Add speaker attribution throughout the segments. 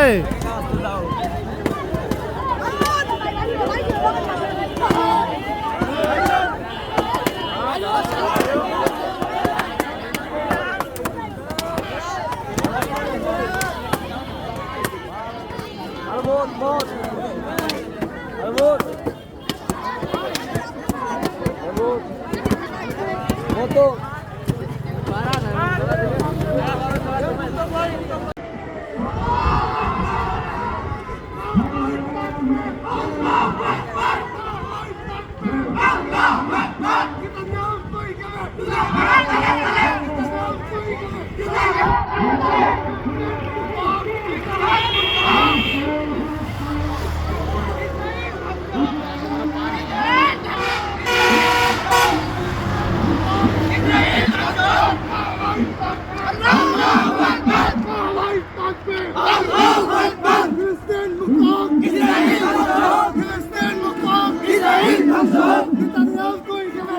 Speaker 1: এই
Speaker 2: ফিলিস্তিন মুক্ত ইসরাইল ধ্বংস ফিলিস্তিন মুক্ত ইসরাইল ধ্বংস নেতানিয়াহু কই গেলে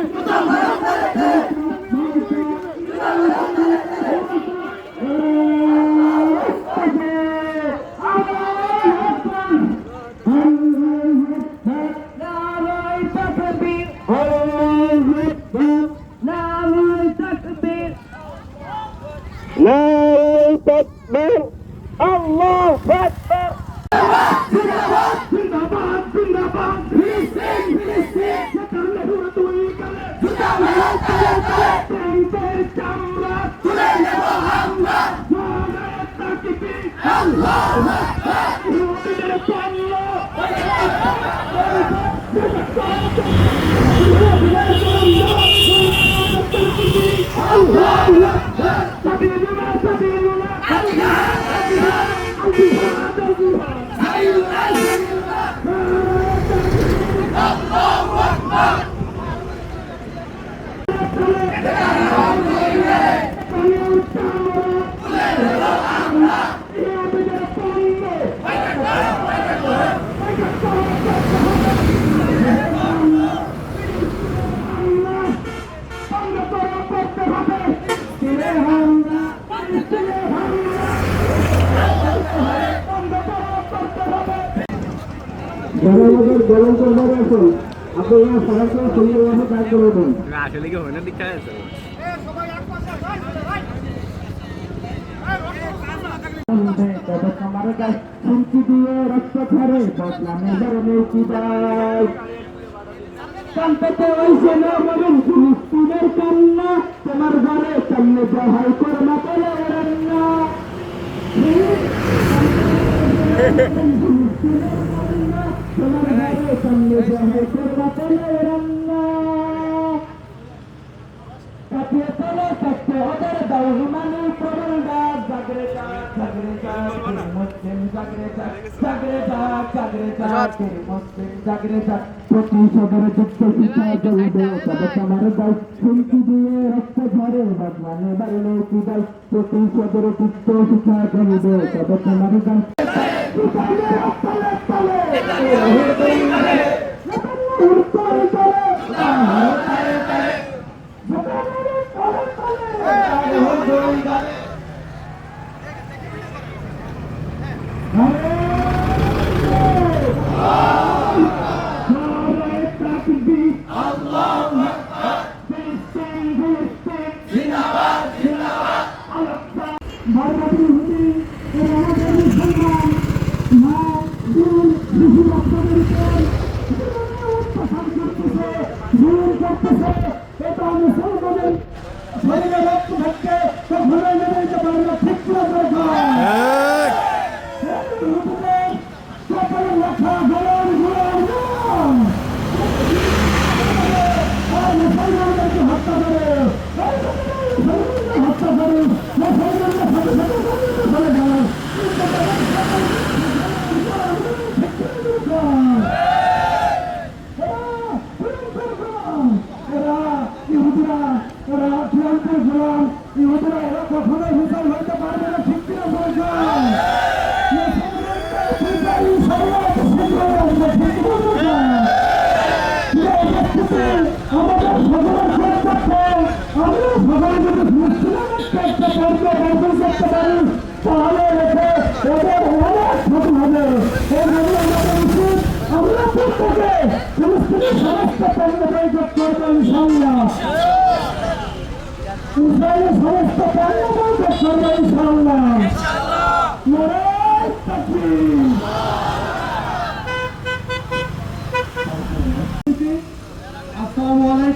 Speaker 2: জিন্দাবাদ জিন্দাবাদ ফিলিস্তিন ফিলিস্তিন নেতানিয়াহু তুই গেলে জিন্দাবাদ চামড়া তুলে নেব আমরা আল্লাহু আকবার ইহুদিদের পণ্য আল্লাহু আকবার সাবিলুনা সাবিলুনা আল্লাহ
Speaker 3: যারা আমাদের দলন করবার
Speaker 1: হয় না দীক্ষা আছে।
Speaker 3: তোমার ঘরে সামনে জহাই করমা প্রতিশোধের যুদ্ধ শিখা চলবে তবে দিয়ে রক্ত ঝরে বাড়লে কি দাও প্রতিশোধের যুদ্ধ শিখা চলবে তবে তোমার দাও এরা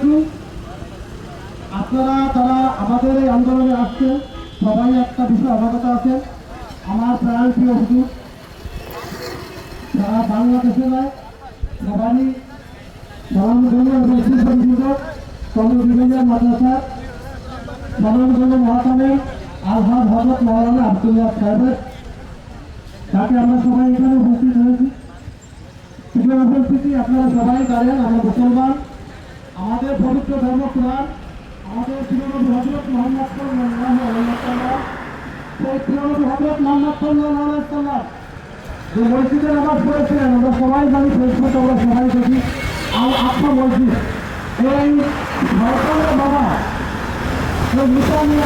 Speaker 3: কিন্তু আপনারা তারা আমাদের এই আন্দোলনে আসছে সবাই একটা বিষয় অবগত আছে আমার প্রাণ প্রিয় শুধু যারা বাংলাদেশে নয়, সবারই আমরা সবাই এখানে হয়েছি। আপনারা সবাই জানেন, আমরা মুসলমান। আমাদের পবিত্র ধর্ম কোরআন, আমাদের শ্রীনবী হজরত মোহাম্মদ সাল্লাহ সেই শ্রীনবী হজরত মোহাম্মদ সাল্লাহ সাল্লাম যে মসজিদে নামাজ পড়েছিলেন, আমরা সবাই জানি ফেসবুক আমরা সবাই দেখি আর আত্মা মসজিদ। এই সরকারের বাবা যে মিতা নিয়ে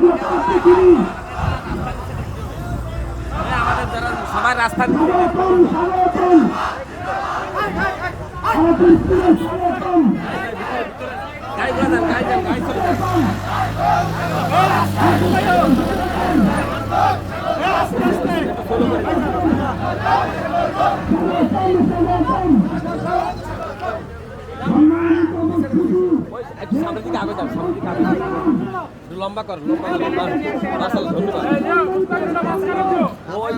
Speaker 3: যান একটু সামনের দিকে আগে যান সামনের দিকে আগে একটু লম্বা কর লম্বা লম্বা মাসাল ধন্যবাদ। ওই।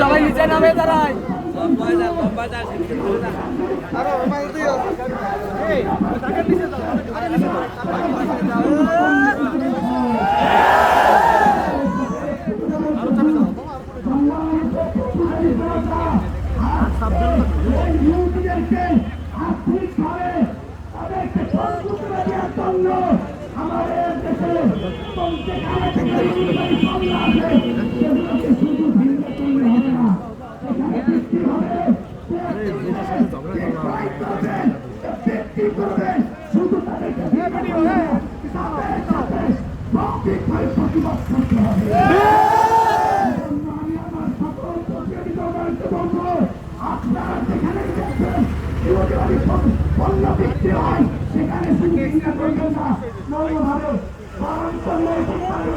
Speaker 3: সবাই নিচে নামে দাঁড়ায়। লম্বা যান সেদিকে চলে যান
Speaker 2: ইহুদিদেরকে আর্থিকভাবে তাদেরকে সহযোগিতা দেওয়ার জন্য আমাদের দেশে চলছে মামলা আছে সেগুলোকে শুধু ভিন্ন করলে হবে না সেখানে বৃষ্টি হবে বৃষ্টি করবে শুধু তাদেরকে বিক্রি করবে না, সাথে সাথে মৌখিকভাবে প্রতিবাদ করতে হবে আমি আমার সকল প্রতিনিধি দলকে বলব আপনারা যেখানে দেখবেন ইহুদিবাদী পণ্য বিক্রি হয় সেখানে শুধু হিংসা করবেন না নর্মভাবে বরং নৈতিকভাবে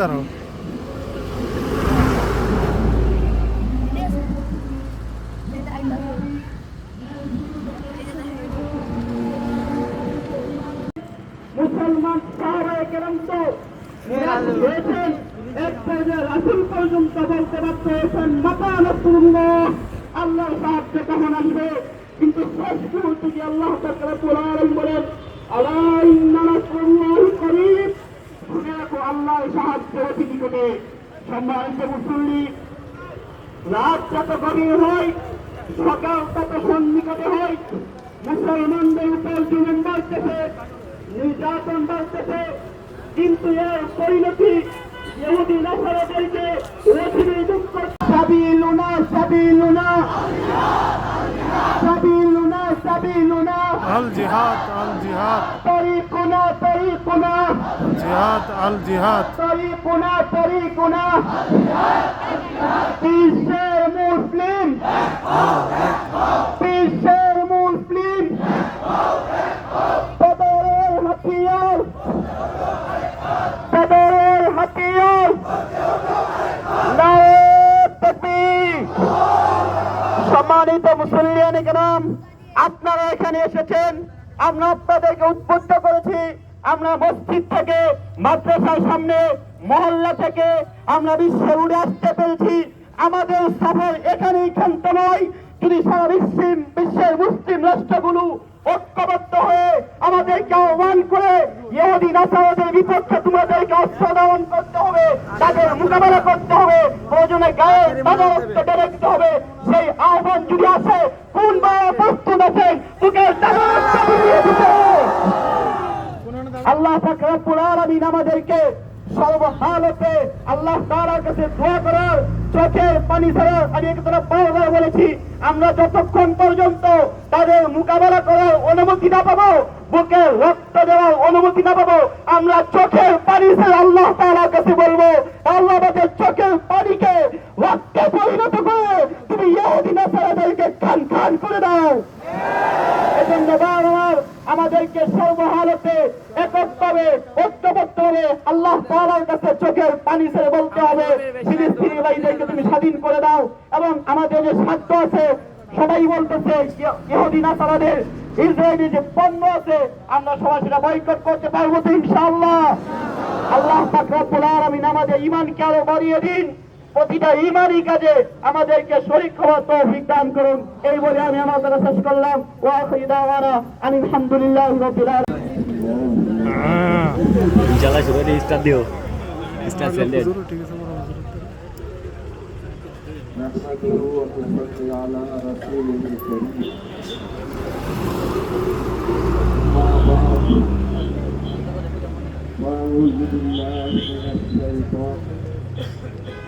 Speaker 4: দাঁড়াও।
Speaker 2: মুসলমান এক পর্যায়ে রাসূল পর্যন্ত বলতে বাধ্য হয়েছেন মাতা নসরুল্লাহ আল্লাহ সাহায্য কখন আসবে? কিন্তু শ্রেষ্ঠ থেকে আল্লাহ তাকরাবুল বলেন আলা ইন্না করিব? রাখো আল্লাহ সাহায্য অতি নিকটে সম্মানিত মুসল্লি, রাত যত গভীর হয়, সকাল তত সন্নিকটে হয়, মুসলমানদের উপর জুলুম বাড়তেছে, নির্যাতন বাড়তেছে, কিন্তু এর পরিণতি ইহুদি নাসারাদেরকে রথিনী দুঃখ সাবিলুনা সাবিলুনা। সাবিলুনা। সাবিলুনা
Speaker 4: আল জিহাদ আল জিহাদ
Speaker 2: তরিকুনা তরিকুনা
Speaker 4: জিহাদ আল জিহাদ
Speaker 2: তরিকুনা তরিকুনা বিশ্বের মুসলিম বিশ্বের মুসলিম তাদের হাতিয়ার তাদের হাতিয়ার নায়েব তাকবীর। সম্মানিত মুসলিয়ান গ্রাম আপনারা এখানে এসেছেন, আমরা আপনাদেরকে উদ্বুদ্ধ করেছি, আমরা মসজিদ থেকে, মাদ্রাসার সামনে, মহল্লা থেকে, আমরা বিশ্বে উড়ে আসতে পেরেছি। আমাদের সফর এখানেই ক্ষান্ত নয়। যদি সারা বিশ্বের মুসলিম রাষ্ট্রগুলো ঐক্যবদ্ধ হয়ে আমাদেরকে আহ্বান করে ইহুদি নাসারাদের বিপক্ষে তোমাদেরকে অস্ত্র করতে হবে, তাদের মোকাবেলা করতে হবে, প্রয়োজনে গায়ে তাদের ঢেলে দিতে হবে। সেই আহ্বান যদি আসে, কোন বার প্রস্তুত আছেন? দিতে আল্লাহ পাক রব্বুল আলামিন আমাদেরকে সর্বহালতে আল্লাহ তাআলার কাছে দোয়া করার চোখের পানি ছাড়ার আমি একটা বারবার বলেছি আমরা যতক্ষণ পর্যন্ত তাদের মোকাবেলা করার অনুমতি না পাবো, বুকে রক্ত দেওয়ার অনুমতি না পাবো, আমরা চোখের পানি আল্লাহ তালার কাছে বলব, আল্লাহ আমাদের চোখের পানিকে রক্তে পরিণত করে তুমি ইহুদিনা নাসারাদেরকে খান খান করে দাও। এজন্য বারবার আমাদেরকে সর্বহালতে এককভাবে ঐক্যবদ্ধ হবে আল্লাহ তাআলার কাছে চোখের পানি ছেড়ে বলতে হবে। ফিলিস্তিনি ভাইদেরকে তুমি স্বাধীন করে দাও এবং আমাদের যে সাধ্য আছে সবাই বলতেছে ইহ- ইহুদি নাসারাদের ইসরায়েলের যে পণ্য আছে আমরা সবাই সেটা বয়কট করতে পারব তো ইনশাআল্লাহ। আল্লাহ পাক রব্বুল আলামিন আমাদের ঈমানকে আরও বাড়িয়ে দিন। প্রতিটা ইমানই কাজে আমাদেরকে শরীক হওয়ার তৌফিক দান করুন এই বলে আমি আমার দ্বারা শেষ করলাম ওয়া আখিরু দাওয়ানা আনিল হামদুলিল্লাহি রাব্বিল আলামিন
Speaker 5: জ্বালা শুরু স্টার দিও স্টার সেন্ড
Speaker 6: হুজুর ঠিক আছে বড় হুজুর
Speaker 7: نحمده ونصلي على رسوله الكريم أما بعد فأعوذ بالله من الشيطان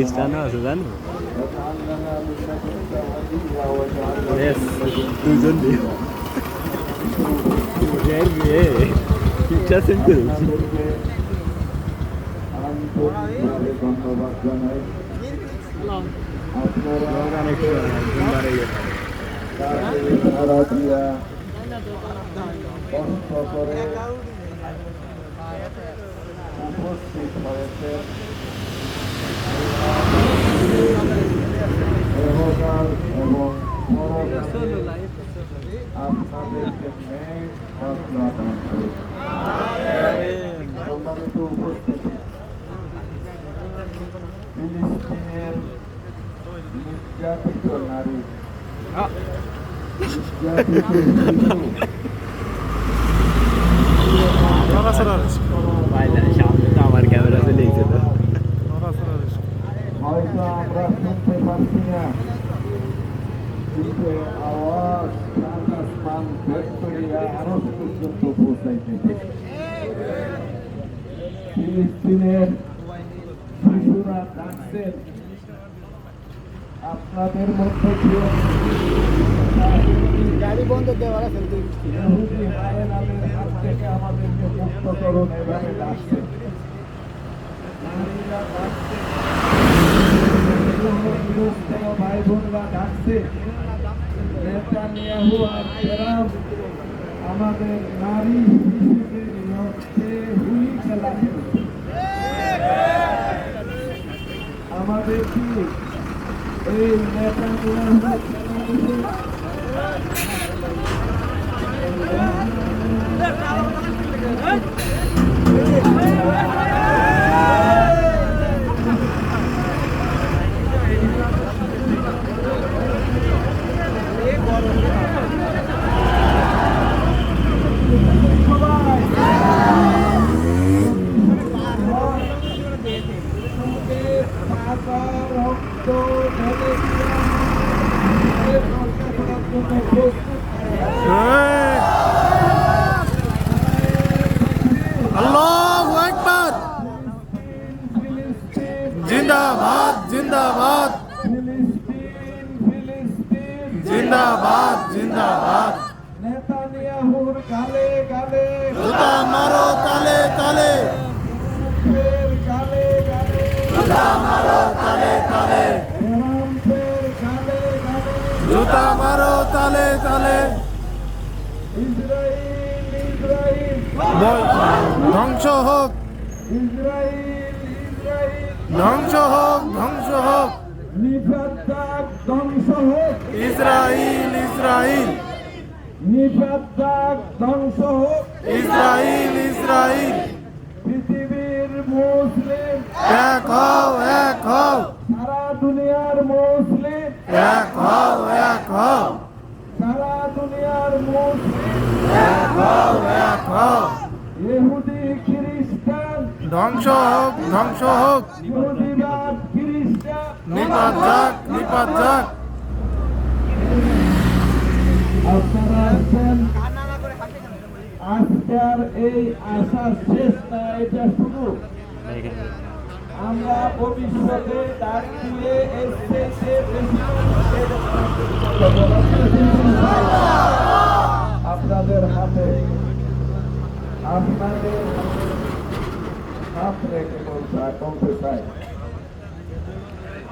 Speaker 5: ইস্টানো আছে জানো দুজন ইচ্ছা সেন্ড
Speaker 7: করুন ধন্যবাদ জানাই উপস্থিত হয়েছে সম্মানিত উপস্থিতি ফিলিস্তিনের নির্যাতিত নারী নির্যাতিত কিন্তু আওয়াজ আসমান ভেদ করিয়া আরও পর্যন্ত পৌঁছাইতেছে ফিলিস্তিনের শিশুরা ডাকছেন। আপনাদের মধ্যে গাড়ি বন্ধ দেওয়ার আছে ইহুদি হায়নাদের হাত থেকে আমাদেরকে মুক্ত করুন এভাবে ডাকছেন। নারীরা ডাকছেন। ফিলিস্তিন ভাই বোনরা ডাকছে নেতানিয়াহু আর আমাদের নারী শিশুদের রক্তে হুলি খেলা আমাদের কি এই নেতানিয়াহু টাকা
Speaker 6: ধ্বংস হোক ধ্বংস হোক। ধ্বংস হোক
Speaker 7: ধ্বংস হোক।
Speaker 6: ইসরাইল ইসরাইল।
Speaker 7: নিফাদ্দাক ধ্বংস হোক
Speaker 6: ইসরাইল ইসরাইল।
Speaker 7: পৃথিবীর মুসলিম
Speaker 6: এক হও এক হও।
Speaker 7: সারা দুনিয়ার মুসলিম
Speaker 6: এক হও এক হও।
Speaker 7: সারা দুনিয়ার মুসলিম
Speaker 6: এক হও এক হও।
Speaker 7: ইহুদি
Speaker 6: ধ্বংস হোক ধ্বংস হোক
Speaker 7: ইহুদিবাদ খ্রিস্টান
Speaker 6: নিপাত যাক নিপাত যাক।
Speaker 7: আজকের এই আশা শেষ না, এটা শুরু আমরা ভবিষ্যতে ডাক দিয়ে আপনাদের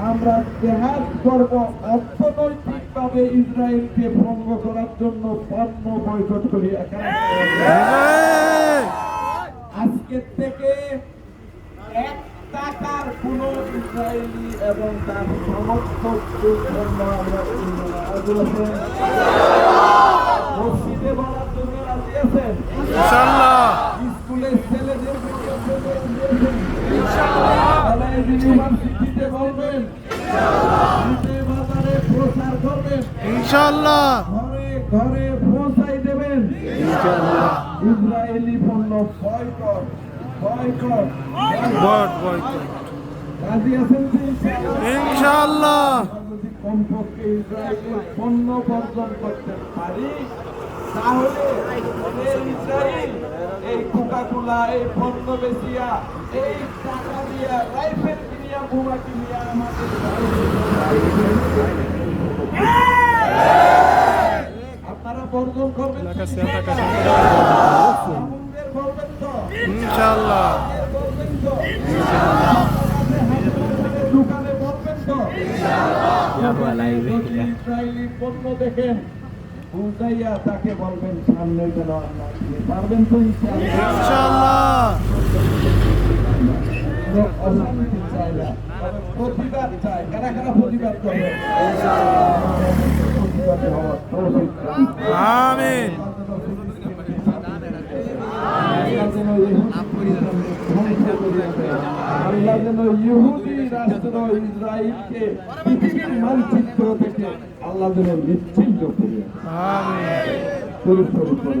Speaker 7: আমরা দেহাত করব অর্থনৈতিকভাবে ইসরায়েলকে ভঙ্গ করার জন্য পণ্য বয়কট করিয়া আজকের থেকে এক টাকার কোন ইসরায়েলি এবং তার সমর্থক পণ্য আমরা? মসজিদে বলার জন্য রাজি আছেন? স্কুলের ছেলেদের তাহলে
Speaker 2: ইনশাল্লাহ
Speaker 7: ঘরে ঘরে পৌঁছাই দেবেন ইসরায়েলি রাজি আছেন
Speaker 2: ইনশাল্লাহ
Speaker 7: যদি কমপক্ষে বর্জন করতে পারি তাহলে ইসরায়েল এই কোকা এই পণ্য বেচিয়া, এই টাকা দিয়া রাইফেল আপনারা বর্জন করবেন। দোকানে বলবেন তো। ইসরায়েলি পণ্য দেখেন তাকে বলবেন সামনে যেন পারবেন তো ইনশাআল্লাহ? আমরা অশান্তি চাই না, প্রতিবাদ চাই কারা কারা প্রতিবাদ করবে প্রতিবাদ হওয়ার তৌফিক দান।
Speaker 2: আমিন।
Speaker 7: আল্লাহ যেন ইহুদি রাষ্ট্র ইসরায়েলকে পৃথিবীর মানচিত্র থেকে আল্লাহ যেন নিশ্চিন্ত করে।
Speaker 2: আমিন।
Speaker 7: শরীফ শরীফ করুন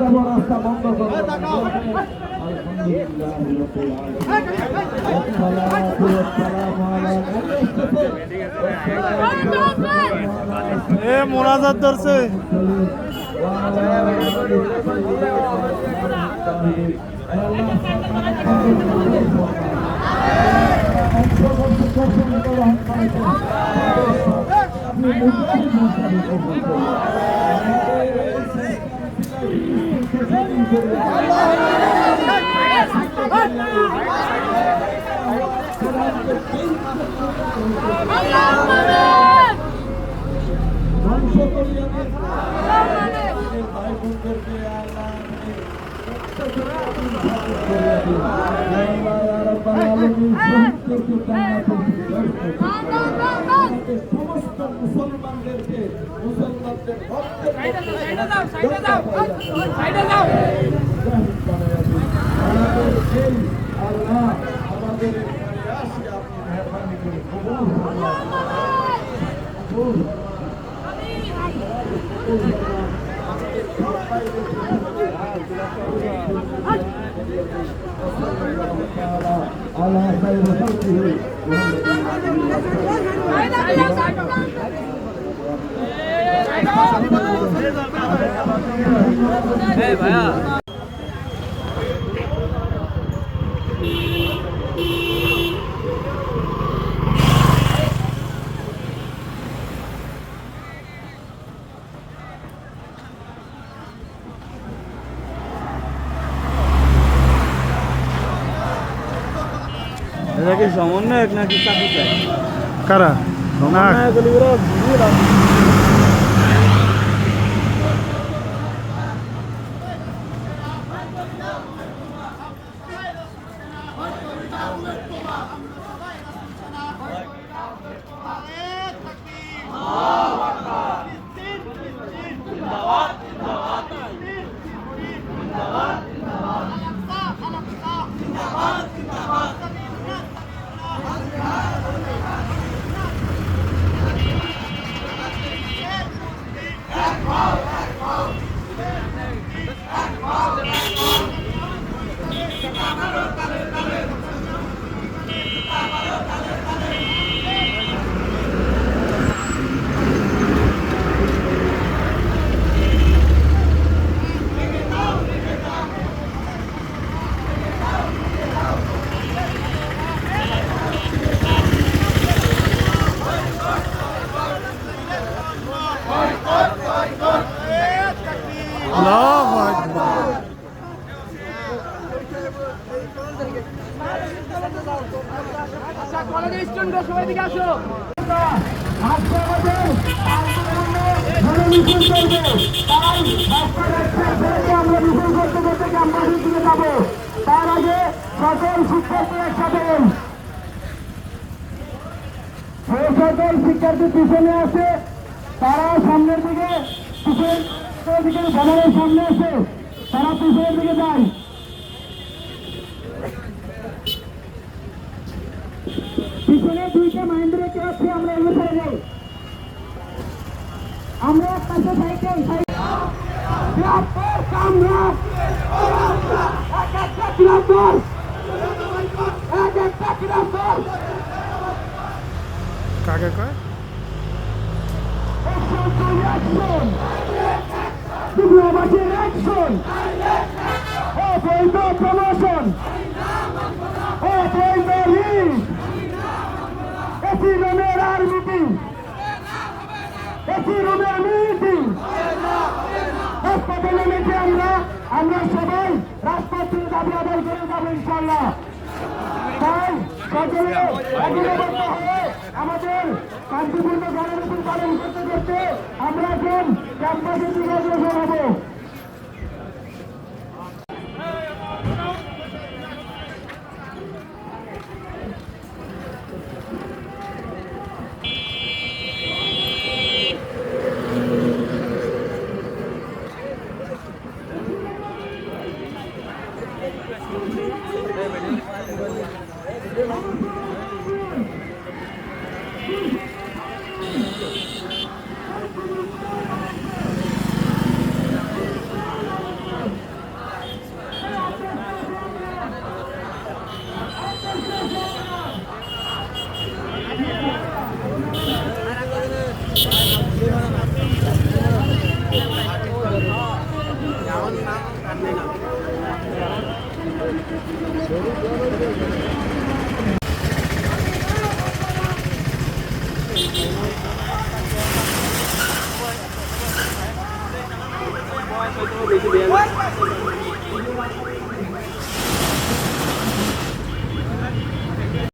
Speaker 7: যাব
Speaker 2: এ মোনাজাত ধরছে Thank you.
Speaker 7: ধ্বংস করিয়া দিন ভাই বোনদেরকে আল্লাহ সমস্ত মুসলমানদেরকে মুসলমানদের আমাদের
Speaker 3: 네, 마야. Cara, vamos lá. কিলোমিটার
Speaker 2: কাকে কয়?
Speaker 3: ডিপ্লোমাসির অ্যাকশন অবৈধ প্রমোশন অবৈধ লিড এসি রুমের আর মিটিং এসি রুমের মিটিং হাসপাতালে নেমে আমরা আমরা সবাই থেকে দাবি আদায় করে যাব ইনশাল্লাহ তাই সকলে আমাদের শান্তিপূর্ণ গণনীতি পালন করতে করতে আমরা এখন দিকে অগ্রসর হব